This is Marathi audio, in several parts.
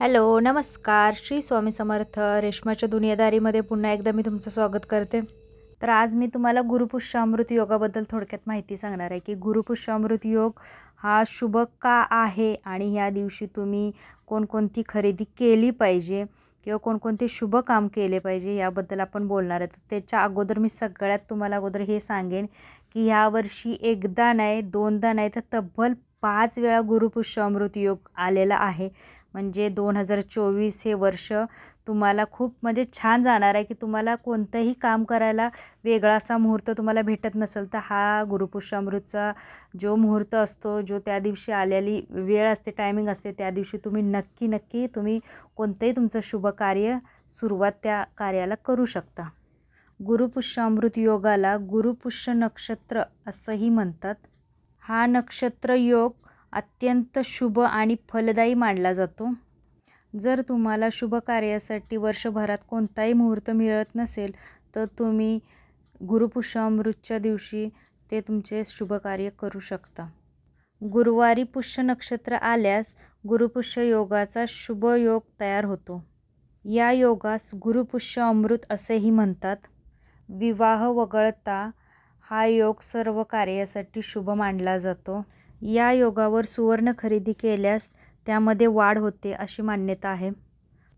हॅलो नमस्कार. श्री स्वामी समर्थ रेशमाच्या दुनियादारीमध्ये पुन्हा एकदा मी तुमचं स्वागत करते. तर आज मी तुम्हाला गुरुपुष्यामृत योगाबद्दल थोडक्यात माहिती सांगणार आहे की गुरुपुष्यामृत योग हा शुभ का आहे आणि ह्या दिवशी तुम्ही कोणकोणती खरेदी केली पाहिजे किंवा कोणकोणते शुभ काम केले पाहिजे याबद्दल आपण बोलणार आहे. तर त्याच्या अगोदर मी सगळ्यात तुम्हाला अगोदर हे सांगेन की ह्यावर्षी एकदा नाही दोनदा नाही तर तब्बल पाच वेळा गुरुपुष्यामृत योग आलेला आहे. म्हणजे दोन हजार चोवीस हे वर्ष तुम्हाला खूप म्हणजे छान जाणार आहे की तुम्हाला कोणतंही काम करायला वेगळा असा मुहूर्त तुम्हाला भेटत नसेल तर हा गुरुपुष्यामृतचा जो मुहूर्त असतो जो त्या दिवशी आलेली वेळ असते टायमिंग असते त्या दिवशी तुम्ही नक्की नक्की तुम्ही कोणतंही तुमचं शुभ कार्य सुरुवात त्या कार्याला करू शकता. गुरुपुष्यामृत योगाला गुरुपुष्य नक्षत्र असंही म्हणतात. हा नक्षत्र योग अत्यंत शुभ आणि फलदायी मानला जातो. जर तुम्हाला शुभ कार्यासाठी वर्षभरात कोणताही मुहूर्त मिळत नसेल तर तुम्ही गुरुपुष्यामृतच्या दिवशी ते तुमचे शुभ कार्य करू शकता. गुरुवारी पुष्य नक्षत्र आल्यास गुरुपुष्य योगाचा शुभ योग तयार होतो. या योगास गुरुपुष्य अमृत असेही म्हणतात. विवाह वगळता हा योग सर्व कार्यासाठी शुभ मानला जातो. या योगावर सुवर्ण खरेदी केल्यास त्यामध्ये वाढ होते अशी मान्यता आहे.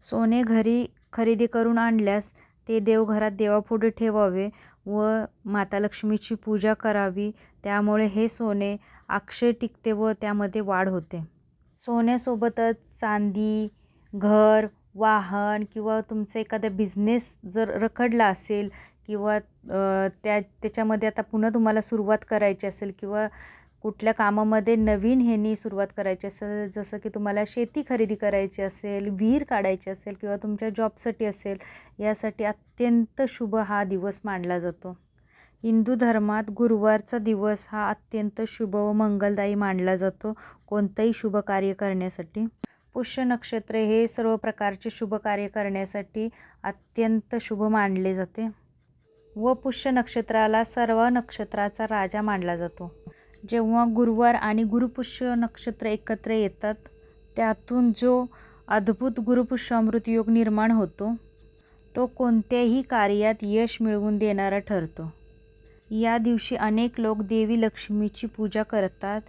सोने घरी खरेदी करून आणल्यास ते देवघरात देवापुढे ठेवावे व माता लक्ष्मीची पूजा करावी त्यामुळे हे सोने अक्षय टिकते व त्यामध्ये वाढ होते. सोन्यासोबतच चांदी घर वाहन किंवा तुमचा एखादा बिझनेस जर रखडला असेल किंवा त्या त्याच्यामध्ये आता पुन्हा तुम्हाला सुरुवात करायची असेल किंवा कुठल्या कामामध्ये नवीन ह्यानी सुरुवात करायची असेल जसं की तुम्हाला शेती खरेदी करायची असेल विहीर काढायची असेल किंवा तुमच्या जॉबसाठी असेल यासाठी अत्यंत शुभ हा दिवस मानला जातो. हिंदू धर्मात गुरुवारचा दिवस हा अत्यंत शुभ व मंगलदायी मानला जातो कोणतंही शुभ कार्य करण्यासाठी. पुष्य नक्षत्र हे सर्व प्रकारचे शुभ कार्य करण्यासाठी अत्यंत शुभ मानले जाते. व पुष्य नक्षत्राला सर्व नक्षत्राचा राजा मानला जातो. जेव्हा गुरुवार आणि गुरुपुष्य नक्षत्र एकत्र येतात त्यातून जो अद्भुत गुरुपुष्यामृत योग निर्माण होतो तो कोणत्याही कार्यात यश मिळवून देणारा ठरतो. या दिवशी अनेक लोक देवी लक्ष्मीची पूजा करतात.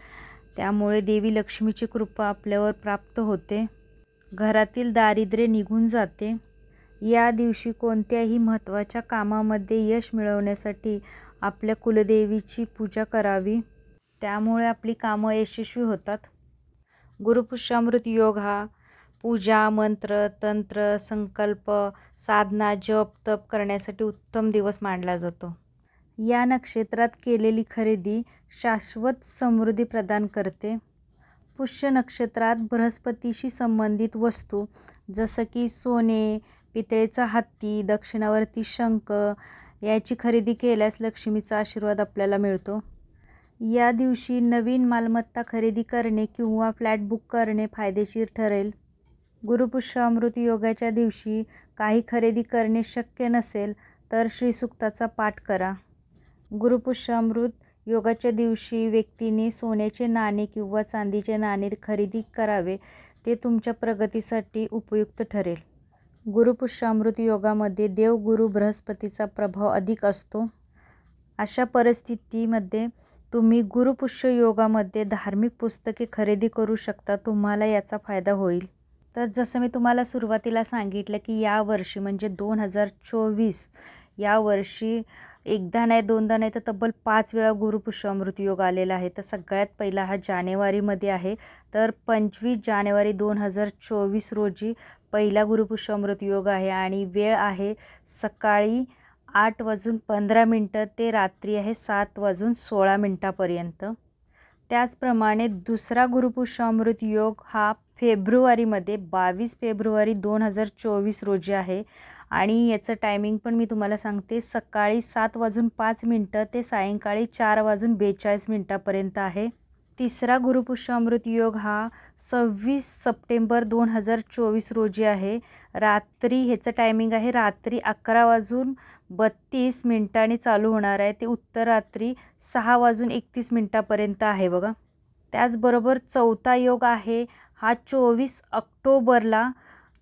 त्यामुळे देवी लक्ष्मीची कृपा आपल्यावर प्राप्त होते. घरातील दारिद्र्य निघून जाते. या दिवशी कोणत्याही महत्त्वाच्या कामामध्ये यश मिळवण्यासाठी आपल्या कुलदेवीची पूजा करावी. त्यामुळे आपली कामं यशस्वी होतात. गुरुपुष्यामृत योग हा पूजा मंत्र तंत्र संकल्प साधना जप तप करण्यासाठी उत्तम दिवस मानला जातो. या नक्षत्रात केलेली खरेदी शाश्वत समृद्धी प्रदान करते. पुष्य नक्षत्रात बृहस्पतीशी संबंधित वस्तू जसं की सोने पितळेचा हत्ती दक्षिणावर्ती शंख याची खरेदी केल्यास लक्ष्मीचा आशीर्वाद आपल्याला मिळतो. या दिवशी नवीन मालमत्ता खरेदी करणे किंवा फ्लॅट बुक करणे फायदेशीर ठरेल. गुरुपुष्य अमृत योगाच्या दिवशी काही खरेदी करणे शक्य नसेल तर श्रीसुक्ताचा पाठ करा. गुरुपुष्यामृत योगाच्या दिवशी व्यक्तीने सोन्याचे नाणे किंवा चांदीचे नाणे खरेदी करावे ते तुमच्या प्रगतीसाठी उपयुक्त ठरेल. गुरुपुष्यामृत योगामध्ये देवगुरु बृहस्पतीचा प्रभाव अधिक असतो. अशा परिस्थितीमध्ये तुम्ही गुरुपुष्य योगामध्ये धार्मिक पुस्तके खरेदी करू शकता तुम्हाला याचा फायदा होईल. तर जसं मी तुम्हाला सुरुवातीला सांगितलं की या वर्षी म्हणजे दोन हजार चोवीस या वर्षी एकदा नाही दोनदा नाही तर तब्बल पाच वेळा गुरुपुष्य अमृत योग आलेला आहे. तर सगळ्यात पहिला हा जानेवारीमध्ये आहे. तर पंचवीस जानेवारी दोन हजार चोवीस रोजी पहिला गुरुपुष्य अमृत योग आहे आणि वेळ आहे सकाळी आठ वाजून पंधरा मिनटं ते रात्री आहे सात वाजून सोळा मिनटापर्यंत. त्याचप्रमाणे दुसरा गुरुपुष्यामृत योग हा फेब्रुवारीमध्ये बावीस फेब्रुवारी दोन हजार चोवीस रोजी आहे. आणि याचं टायमिंग पण मी तुम्हाला सांगते सकाळी सात वाजून पाच मिनटं ते सायंकाळी चार वाजून बेचाळीस मिनटापर्यंत आहे. तिसरा गुरुपुष्य अमृत योग हा सव्वीस सप्टेंबर दोन हजार चोवीस रोजी आहे. रात्री ह्याचं टायमिंग आहे रात्री अकरा वाजून बत्तीस मिनटांनी चालू होणार आहे. ते उत्तर रात्री सहा वाजून एकतीस मिनटापर्यंत आहे बघा. त्याचबरोबर चौथा योग आहे हा चोवीस ऑक्टोबरला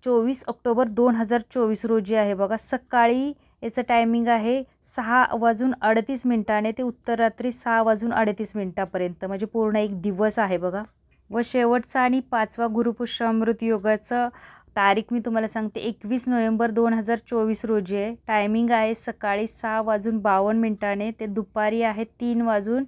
चोवीस ऑक्टोबर दोन हजार चोवीस रोजी आहे बघा. सकाळी याचं टायमिंग आहे सहा वाजून अडतीस मिनटाने. ते उत्तर रात्री सहा वाजून अडतीस मिनटापर्यंत. म्हणजे पूर्ण एक दिवस आहे बघा. व शेवटचा आणि पाचवा गुरुपुष्य अमृत योगाचं तारीख मी तुम्हाला सांगते. एकवीस नोव्हेंबर दोन हजार चोवीस रोजी आहे. टायमिंग आहे सकाळी सहा वाजून बावन्न मिनटाने. ते दुपारी आहे तीन वाजून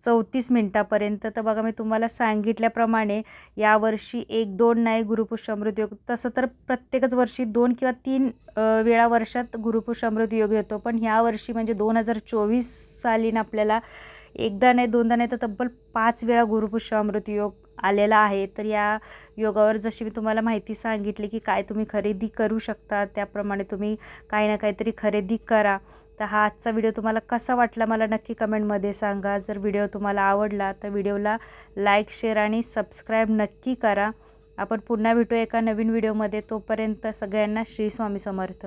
चौतीस मिनटापर्यंत. तर बघा मी तुम्हाला सांगितल्याप्रमाणे यावर्षी एक दोन नाही गुरुपुष्य अमृत योग. तसं तर प्रत्येकच वर्षी दोन किंवा तीन वेळा वर्षात गुरुपुष्यामृत योग येतो. पण ह्या वर्षी म्हणजे दोन हजार चोवीस सालीनं आपल्याला एकदा नाही दोनदा नाही तर तब्बल पाच वेळा गुरुपुष्य अमृत योग आलेला आहे. तर या योगावर जशी मी तुम्हाला माहिती सांगितली की काय तुम्ही खरेदी करू शकता त्याप्रमाणे तुम्ही काही ना काहीतरी खरेदी करा. तर हा आजचा व्हिडिओ तुम्हाला कसा वाटला मला नक्की कमेंटमध्ये सांगा. जर व्हिडिओ तुम्हाला आवडला तर व्हिडिओला लाईक शेअर आणि सबस्क्राईब नक्की करा. आपण पुन्हा भेटू एका नवीन व्हिडिओमध्ये. तोपर्यंत सगळ्यांना श्री स्वामी समर्थ.